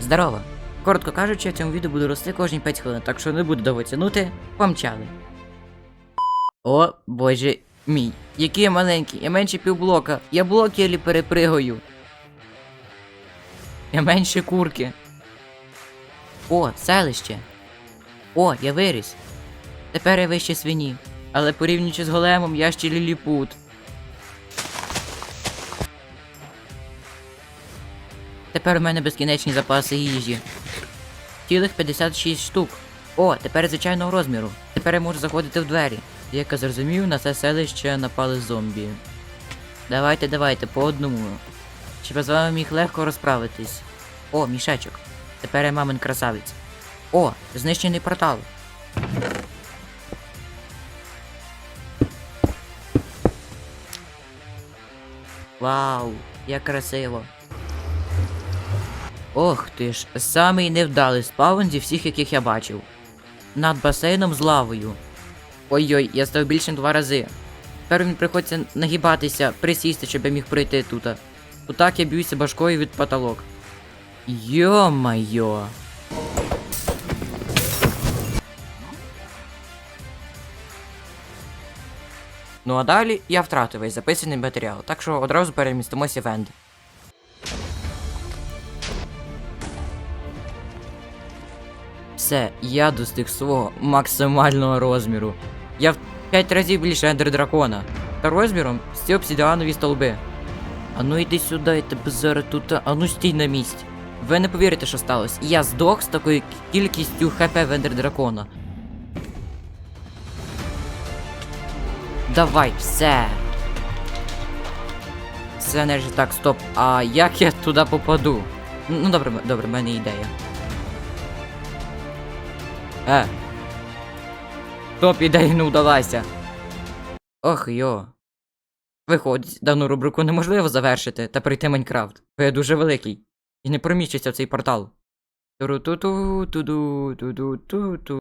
Здорово! Коротко кажучи, я цьому відео буду рости кожні 5 хвилин, так що не буду довго тягнути, помчали. О, боже мій, який я маленький, я менше півблока, я блок єлі перепригаю. Я менше курки. О, селище. О, я виріс. Тепер я вище свині. Але порівнюючи з големом, я ще ліліпут. Тепер у мене безкінечні запаси їжі. Цілих 56 штук. О, тепер звичайного розміру. Тепер я можу заходити в двері. Як я зрозумів, на це селище напали зомбі. Давайте, давайте, по одному. Щоб з вами міг легко розправитись. О, мішечок. Тепер я мамин красавець. О, знищений портал. Вау, як красиво. Ох ти ж, самий невдалий спаун зі всіх, яких я бачив. Над басейном з лавою. Ой-ой, я став більшим два рази. Тепер мені приходиться нагибатися, присісти, щоб я міг пройти тут. Отак я б'юся башкою від потолок. Йо-майо. Ну а далі я втратив весь записаний матеріал, так що одразу перемістимося в енд. Все, я достиг свого максимального розміру. Я в 5 разів більше ендер дракона. Та розміром ці обсідіанові столби. А ну йди сюди, я тебе зараз тут. А ну стій на місці. Ви не повірите, що сталося. Я здох з такою кількістю хп в ендер дракона. Давай, все. Все не так, стоп. А як я туди попаду? Ну добре, добре, в мене ідея. Е. Топ ідея не вдалася. Ох йо. Виходить, дану рубрику неможливо завершити та пройти Майнкрафт, бо я дуже великий. І не проміщуся в цей портал. Туру-ту-ту, туду, туду-ту-ту.